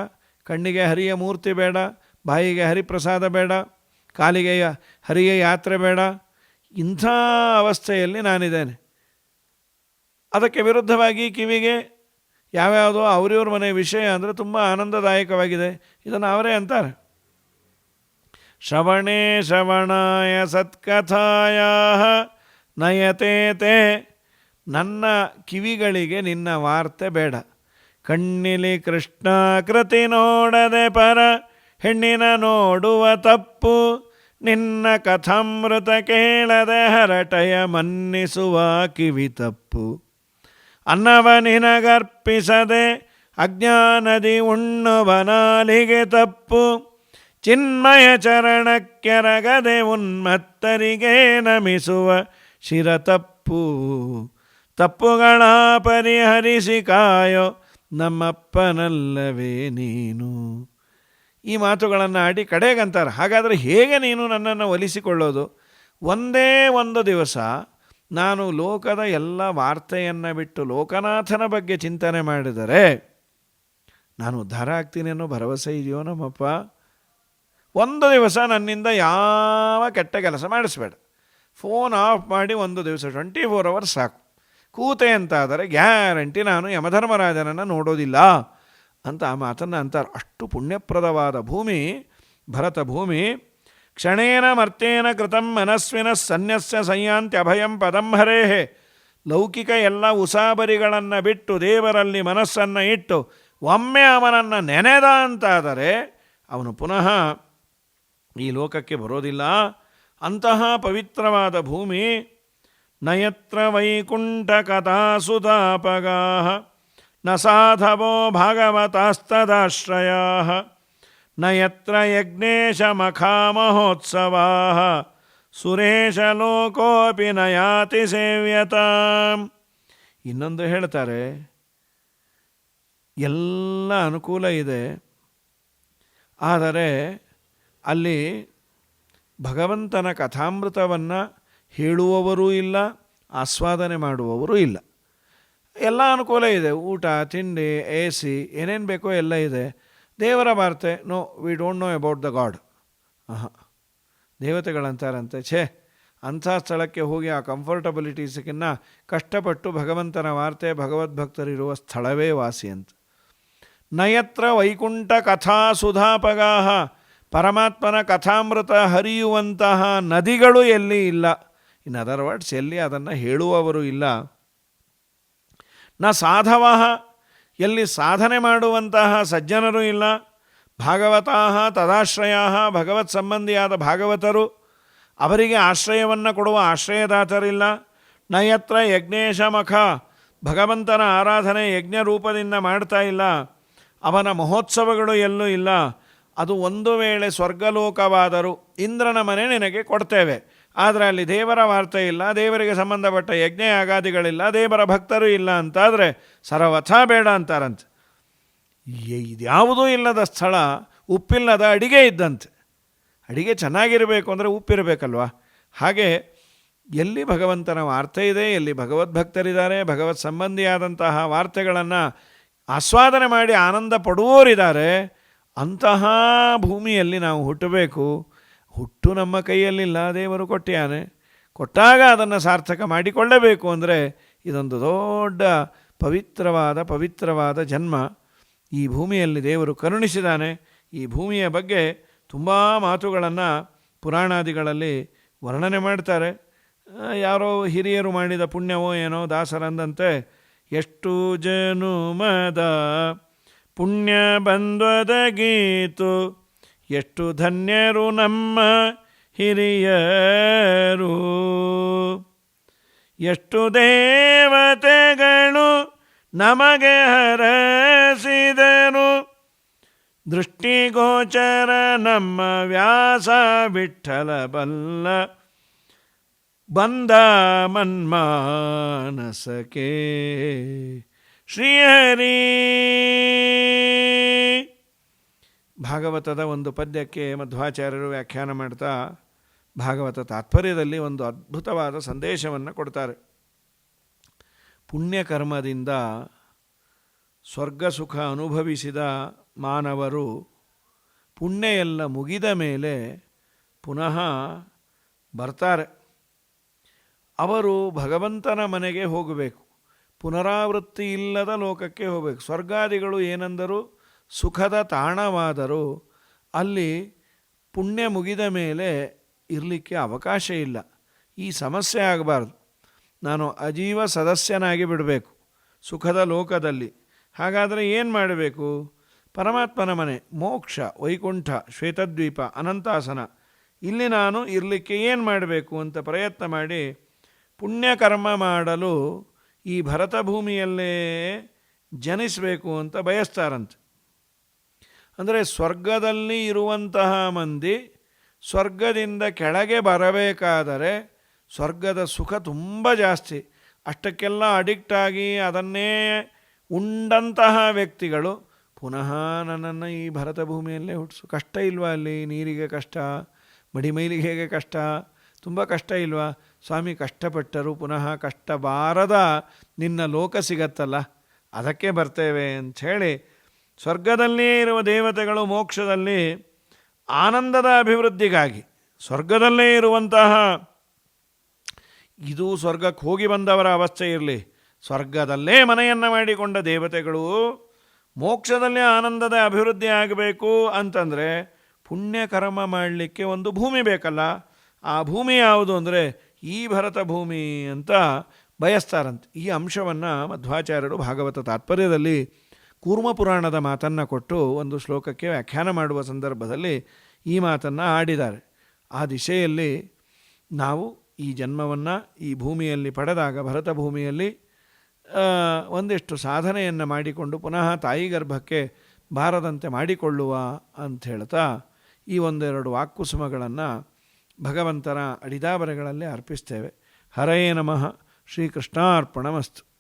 ಕಣ್ಣಿಗೆ ಹರಿಯ ಮೂರ್ತಿ ಬೇಡ, ಬಾಯಿಗೆ ಹರಿಪ್ರಸಾದ ಬೇಡ, ಕಾಲಿಗೆ ಹರಿಯ ಯಾತ್ರೆ ಬೇಡ. ಇಂಥ ಅವಸ್ಥೆಯಲ್ಲಿ ನಾನಿದ್ದೇನೆ. ಅದಕ್ಕೆ ವಿರುದ್ಧವಾಗಿ ಕಿವಿಗೆ ಯಾವ್ಯಾವುದೋ ಅವರಿವ್ರ ಮನೆ ವಿಷಯ ಅಂದರೆ ತುಂಬ ಆನಂದದಾಯಕವಾಗಿದೆ. ಇದನ್ನು ಅವರೇ ಅಂತಾರೆ. ಶ್ರವಣೇ ಶ್ರವಣಾಯ ಸತ್ಕಥಾಯ ನಯತೆ ನನ್ನ ಕಿವಿಗಳಿಗೆ ನಿನ್ನ ವಾರ್ತೆ ಬೇಡ. ಕಣ್ಣಿಲಿ ಕೃಷ್ಣ ಕೃತಿ ನೋಡದೆ ಪರ, ಹೆಣ್ಣಿನ ನೋಡುವ ತಪ್ಪು. ನಿನ್ನ ಕಥಾಮೃತ ಕೇಳದೆ ಹರಟಯ ಮನ್ನಿಸುವ ಕಿವಿ ತಪ್ಪು. ಅನ್ನವ ನಿನಗರ್ಪಿಸದೆ ಅಜ್ಞಾನದಿ ಉಣ್ಣುವನಾಲಿಗೆ ತಪ್ಪು. ಚಿನ್ಮಯ ಚರಣಕ್ಕೆರಗದೆ ಉನ್ಮತ್ತರಿಗೆ ನಮಿಸುವ ಶಿರ ತಪ್ಪು. ತಪ್ಪುಗಳ ಪರಿಹರಿಸಿ ಕಾಯೋ ನಮ್ಮಪ್ಪನಲ್ಲವೇ ನೀನು. ಈ ಮಾತುಗಳನ್ನು ಆಡಿ ಕಡೆಗಂತಾರೆ. ಹಾಗಾದರೆ ಹೇಗೆ ನೀನು ನನ್ನನ್ನು ಒಲಿಸಿಕೊಳ್ಳೋದು? ಒಂದೇ ಒಂದು ದಿವಸ ನಾನು ಲೋಕದ ಎಲ್ಲ ವಾರ್ತೆಯನ್ನು ಬಿಟ್ಟು ಲೋಕನಾಥನ ಬಗ್ಗೆ ಚಿಂತನೆ ಮಾಡಿದರೆ ನಾನು ಉದ್ಧಾರ ಆಗ್ತೀನಿ ಅನ್ನೋ ಭರವಸೆ ಇದೆಯೋ ನಮ್ಮಪ್ಪ? ಒಂದು ದಿವಸ ನನ್ನಿಂದ ಯಾವ ಕೆಟ್ಟ ಕೆಲಸ ಮಾಡಿಸ್ಬೇಡ. ಫೋನ್ ಆಫ್ ಮಾಡಿ ಒಂದು ದಿವಸ ಟ್ವೆಂಟಿ ಫೋರ್ ಅವರ್ಸ್ ಸಾಕು. ಕೂತೆ ಅಂತಾದರೆ ಗ್ಯಾರಂಟಿ ನಾನು ಯಮಧರ್ಮರಾಜನನ್ನು ನೋಡೋದಿಲ್ಲ ಅಂತ ಆ ಮಾತನ್ನು ಅಂತಾರೆ. ಅಷ್ಟು ಪುಣ್ಯಪ್ರದವಾದ ಭೂಮಿ, ಭರತ ಭೂಮಿ ಕ್ಷಣೇನ ಮರ್ತೇನ ಕೃತಂ ಮನಸ್ವಿನ ಸನ್ಯಸ್ಯ ಸಂಯಾಂತ್ಯಭಯಂ ಪದಂ ಹರೇಹೆ. ಲೌಕಿಕ ಎಲ್ಲ ಉಸಾಬರಿಗಳನ್ನು ಬಿಟ್ಟು ದೇವರಲ್ಲಿ ಮನಸ್ಸನ್ನು ಇಟ್ಟು ಒಮ್ಮೆ ಅವನನ್ನು ನೆನೆದ ಅಂತಾದರೆ ಅವನು ಪುನಃ ಈ ಲೋಕಕ್ಕೆ ಬರೋದಿಲ್ಲ. ಅಂತಹ ಪವಿತ್ರವಾದ ಭೂಮಿ ನಯತ್ರ ವೈಕುಂಠ ಕಥಾಸುತಾಪಗಾ ನ ಸಾಧವೋ ಭಾಗವತಾಸ್ತದಾಶ್ರಯಾ ನ ಯತ್ರ ಯಜ್ಞೇಶ ಮಖಾಮಹೋತ್ಸವಾ ಸುರೇಶ ಲೋಕೋಪಿ ನಯಾತಿ ಯಾತಿ ಸೇವ್ಯತಾಂ. ಇನ್ನೊಂದು ಹೇಳ್ತಾರೆ, ಎಲ್ಲ ಅನುಕೂಲ ಇದೆ, ಆದರೆ ಅಲ್ಲಿ ಭಗವಂತನ ಕಥಾಮೃತವನ್ನು ಹೇಳುವವರೂ ಇಲ್ಲ, ಆಸ್ವಾದನೆ ಮಾಡುವವರೂ ಇಲ್ಲ. ಎಲ್ಲ ಅನುಕೂಲ ಇದೆ, ಊಟ, ತಿಂಡಿ, ಎ ಸಿ, ಏನೇನು ಬೇಕೋ ಎಲ್ಲ ಇದೆ. ದೇವರ ವಾರ್ತೆ no we don't know about the god ಹಾಂ ದೇವತೆಗಳಂತಾರಂತೆ. ಛೇ, ಅಂಥ ಸ್ಥಳಕ್ಕೆ ಹೋಗಿ ಆ ಕಂಫರ್ಟಬಿಲಿಟೀಸ್ಗಿನ್ನ ಕಷ್ಟಪಟ್ಟು ಭಗವಂತನ ವಾರ್ತೆ ಭಗವದ್ಭಕ್ತರಿರುವ ಸ್ಥಳವೇ ವಾಸಿ ಅಂತ. ನಯತ್ರ ವೈಕುಂಠ ಕಥಾ ಸುಧಾಪಗಾಹ, ಪರಮಾತ್ಮನ ಕಥಾಮೃತ ಹರಿಯುವಂತಹ ನದಿಗಳು ಎಲ್ಲಿ ಇಲ್ಲ? ಇನ್ ಅದರ್ ವರ್ಡ್ಸ್ ಎಲ್ಲಿ ಅದನ್ನು ಹೇಳುವವರು ಇಲ್ಲ? ನ ಸಾಧವ ಎಲ್ಲಿ ಸಾಧನೆ ಮಾಡುವಂತಹ ಸಜ್ಜನರು ಇಲ್ಲ. ಭಾಗವತಾಹ ತದಾಶ್ರಯ ಭಗವತ್ ಸಂಬಂಧಿಯಾದ ಭಾಗವತರು. ಅವರಿಗೆ ಆಶ್ರಯವನ್ನು ಕೊಡುವ ಆಶ್ರಯದಾತರಿಲ್ಲ. ನಯತ್ರ ಯಜ್ಞೇಶ ಮಖ ಭಗವಂತನ ಆರಾಧನೆ ಯಜ್ಞ ರೂಪದಿಂದ ಮಾಡ್ತಾ ಇಲ್ಲ. ಅವನ ಮಹೋತ್ಸವಗಳು ಎಲ್ಲೂ ಇಲ್ಲ. ಅದು ಒಂದು ವೇಳೆ ಸ್ವರ್ಗಲೋಕವಾದರೂ ಇಂದ್ರನ ಮನೆ ನಿನಗೆ ಕೊಡ್ತೇವೆ. ಆದರೆ ಅಲ್ಲಿ ದೇವರ ವಾರ್ತೆ ಇಲ್ಲ, ದೇವರಿಗೆ ಸಂಬಂಧಪಟ್ಟ ಯಜ್ಞ ಯಾಗಾದಿಗಳಿಲ್ಲ ದೇವರ ಭಕ್ತರು ಇಲ್ಲ ಅಂತಾದರೆ ಸರವಥ ಬೇಡ ಅಂತಾರಂತೆ. ಇದ್ಯಾವುದೂ ಇಲ್ಲದ ಸ್ಥಳ, ಉಪ್ಪಿಲ್ಲದ ಅಡಿಗೆ ಇದ್ದಂತೆ. ಅಡಿಗೆ ಚೆನ್ನಾಗಿರಬೇಕು ಅಂದರೆ ಉಪ್ಪಿರಬೇಕಲ್ವಾ? ಹಾಗೆ ಎಲ್ಲಿ ಭಗವಂತನ ವಾರ್ತೆ ಇದೆ, ಎಲ್ಲಿ ಭಗವದ್ಭಕ್ತರಿದ್ದಾರೆ ಭಗವತ್ ಸಂಬಂಧಿಯಾದಂತಹ ವಾರ್ತೆಗಳನ್ನು ಆಸ್ವಾದನೆ ಮಾಡಿ ಆನಂದ ಪಡುವವರಿದ್ದಾರೆ, ಅಂತಹ ಭೂಮಿಯಲ್ಲಿ ನಾವು ಹುಟ್ಟಬೇಕು. ಹುಟ್ಟು ನಮ್ಮ ಕೈಯಲ್ಲಿಲ್ಲ ದೇವರು ಕೊಟ್ಟಿಯಾನೆ ಕೊಟ್ಟಾಗ ಅದನ್ನು ಸಾರ್ಥಕ ಮಾಡಿಕೊಳ್ಳಬೇಕು ಅಂದರೆ ಇದೊಂದು ದೊಡ್ಡ ಪವಿತ್ರವಾದ ಪವಿತ್ರವಾದ ಜನ್ಮ. ಈ ಭೂಮಿಯಲ್ಲಿ ದೇವರು ಕರುಣಿಸಿದ್ದಾನೆ. ಈ ಭೂಮಿಯ ಬಗ್ಗೆ ತುಂಬ ಮಾತುಗಳನ್ನು ಪುರಾಣಾದಿಗಳಲ್ಲಿ ವರ್ಣನೆ ಮಾಡ್ತಾರೆ. ಯಾರೋ ಹಿರಿಯರು ಮಾಡಿದ ಪುಣ್ಯವೋ ಏನೋ ದಾಸರಂದಂತೆ, ಎಷ್ಟು ಜನುಮದ ಪುಣ್ಯ ಬಂದೊದಗೀತು ಎಷ್ಟು ಧನ್ಯರು ನಮ್ಮ ಹಿರಿಯರು. ಎಷ್ಟು ದೇವತೆಗಳು ನಮಗೆ ಹರಸಿದರು. ದೃಷ್ಟಿಗೋಚರ ನಮ್ಮ ವ್ಯಾಸ ವಿಠಲ ಬಲ್ಲ ಬಂದ ಮನ್ಮಾನಸಕೆ ಶ್ರೀಹರಿ. ಭಾಗವತದ ಒಂದು ಪದ್ಯಕ್ಕೆ ಮಧ್ವಾಚಾರ್ಯರು ವ್ಯಾಖ್ಯಾನ ಮಾಡ್ತಾ ಭಾಗವತ ತಾತ್ಪರ್ಯದಲ್ಲಿ ಒಂದು ಅದ್ಭುತವಾದ ಸಂದೇಶವನ್ನು ಕೊಡ್ತಾರೆ. ಪುಣ್ಯಕರ್ಮದಿಂದ ಸ್ವರ್ಗ ಸುಖ ಅನುಭವಿಸಿದ ಮಾನವರು ಪುಣ್ಯ ಎಲ್ಲ ಮುಗಿದ ಮೇಲೆ ಪುನಃ ಬರ್ತಾರೆ. ಅವರು ಭಗವಂತನ ಮನೆಗೆ ಹೋಗಬೇಕು. ಪುನರಾವೃತ್ತಿ ಇಲ್ಲದ ಲೋಕಕ್ಕೆ ಹೋಗಬೇಕು. ಸ್ವರ್ಗಾದಿಗಳು ಏನೆಂದರೂ? ಸುಖದ ತಾಣವಾದರೂ ಅಲ್ಲಿ ಪುಣ್ಯ ಮುಗಿದ ಮೇಲೆ ಇರಲಿಕ್ಕೆ ಅವಕಾಶ ಇಲ್ಲ. ಈ ಸಮಸ್ಯೆ ಆಗಬಾರ್ದು. ನಾನು ಅಜೀವ ಸದಸ್ಯನಾಗಿ ಬಿಡಬೇಕು ಸುಖದ ಲೋಕದಲ್ಲಿ. ಹಾಗಾದರೆ ಏನು ಮಾಡಬೇಕು? ಪರಮಾತ್ಮನ ಮನೆ, ಮೋಕ್ಷ, ವೈಕುಂಠ, ಶ್ವೇತದ್ವೀಪ, ಅನಂತಾಸನ. ಇಲ್ಲಿ ನಾನು ಇರಲಿಕ್ಕೆ ಏನು ಮಾಡಬೇಕು ಅಂತ ಪ್ರಯತ್ನ ಮಾಡಿ ಪುಣ್ಯಕರ್ಮ ಮಾಡಲು ಈ ಭರತ ಭೂಮಿಯಲ್ಲೇ ಜನಿಸಬೇಕು ಅಂತ ಬಯಸ್ತಾರಂತೆ. ಅಂದರೆ ಸ್ವರ್ಗದಲ್ಲಿ ಇರುವಂತಹ ಮಂದಿ ಸ್ವರ್ಗದಿಂದ ಕೆಳಗೆ ಬರಬೇಕಾದರೆ ಸ್ವರ್ಗದ ಸುಖ ತುಂಬ ಜಾಸ್ತಿ. ಅಷ್ಟಕ್ಕೆಲ್ಲ ಅಡಿಕ್ಟ್ ಆಗಿ ಅದನ್ನೇ ಉಂಡಂತಹ ವ್ಯಕ್ತಿಗಳು ಪುನಃ ನನ್ನನ್ನು ಈ ಭರತ ಭೂಮಿಯಲ್ಲೇ ಹುಟ್ಟಿಸು. ಕಷ್ಟ ಇಲ್ವಾ ಅಲ್ಲಿ? ನೀರಿಗೆ ಕಷ್ಟ ಮಡಿಮೈಲಿಗೆ ಹೇಗೆ ಕಷ್ಟ? ತುಂಬ ಕಷ್ಟ ಇಲ್ವಾ? ಸ್ವಾಮಿ ಕಷ್ಟಪಟ್ಟರು, ಪುನಃ ಕಷ್ಟ ಬಾರದ ನಿನ್ನ ಲೋಕ ಸಿಗತ್ತಲ್ಲ, ಅದಕ್ಕೆ ಬರ್ತೇವೆ ಅಂಥೇಳಿ ಸ್ವರ್ಗದಲ್ಲಿಯೇ ಇರುವ ದೇವತೆಗಳು ಮೋಕ್ಷದಲ್ಲಿ ಆನಂದದ ಅಭಿವೃದ್ಧಿಗಾಗಿ ಸ್ವರ್ಗದಲ್ಲೇ ಇರುವಂತಹ ಇದು ಸ್ವರ್ಗಕ್ಕೆ ಹೋಗಿ ಬಂದವರ ಅವಸ್ಥೆ ಇರಲಿ. ಸ್ವರ್ಗದಲ್ಲೇ ಮನೆಯನ್ನು ಮಾಡಿಕೊಂಡ ದೇವತೆಗಳು ಮೋಕ್ಷದಲ್ಲಿ ಆನಂದದ ಅಭಿವೃದ್ಧಿ ಆಗಬೇಕು ಅಂತಂದರೆ ಪುಣ್ಯಕರ್ಮ ಮಾಡಲಿಕ್ಕೆ ಒಂದು ಭೂಮಿ ಬೇಕಲ್ಲ. ಆ ಭೂಮಿ ಯಾವುದು ಅಂದರೆ ಈ ಭರತ ಭೂಮಿ ಅಂತ ಬಯಸ್ತಾರಂತೆ. ಈ ಅಂಶವನ್ನು ಮಧ್ವಾಚಾರ್ಯರು ಭಾಗವತ ತಾತ್ಪರ್ಯದಲ್ಲಿ ಕೂರ್ಮ ಪುರಾಣದ ಮಾತನ್ನು ಕೊಟ್ಟು ಒಂದು ಶ್ಲೋಕಕ್ಕೆ ವ್ಯಾಖ್ಯಾನ ಮಾಡುವ ಸಂದರ್ಭದಲ್ಲಿ ಈ ಮಾತನ್ನು ಆಡಿದ್ದಾರೆ. ಆ ದಿಶೆಯಲ್ಲಿ ನಾವು ಈ ಜನ್ಮವನ್ನು ಈ ಭೂಮಿಯಲ್ಲಿ ಪಡೆದಾಗ, ಭರತ ಭೂಮಿಯಲ್ಲಿ ಒಂದಿಷ್ಟು ಸಾಧನೆಯನ್ನು ಮಾಡಿಕೊಂಡು ಪುನಃ ತಾಯಿ ಗರ್ಭಕ್ಕೆ ಬಾರದಂತೆ ಮಾಡಿಕೊಳ್ಳುವ ಅಂತ ಹೇಳ್ತಾ ಈ ಒಂದೆರಡು ವಾಕ್ಕುಸುಮಗಳನ್ನು ಭಗವಂತನ ಅಡಿದಾಬರೆಗಳಲ್ಲಿ ಅರ್ಪಿಸ್ತೇವೆ. ಹರಯೇ ನಮಃ. ಶ್ರೀಕೃಷ್ಣಾರ್ಪಣಮಸ್ತು.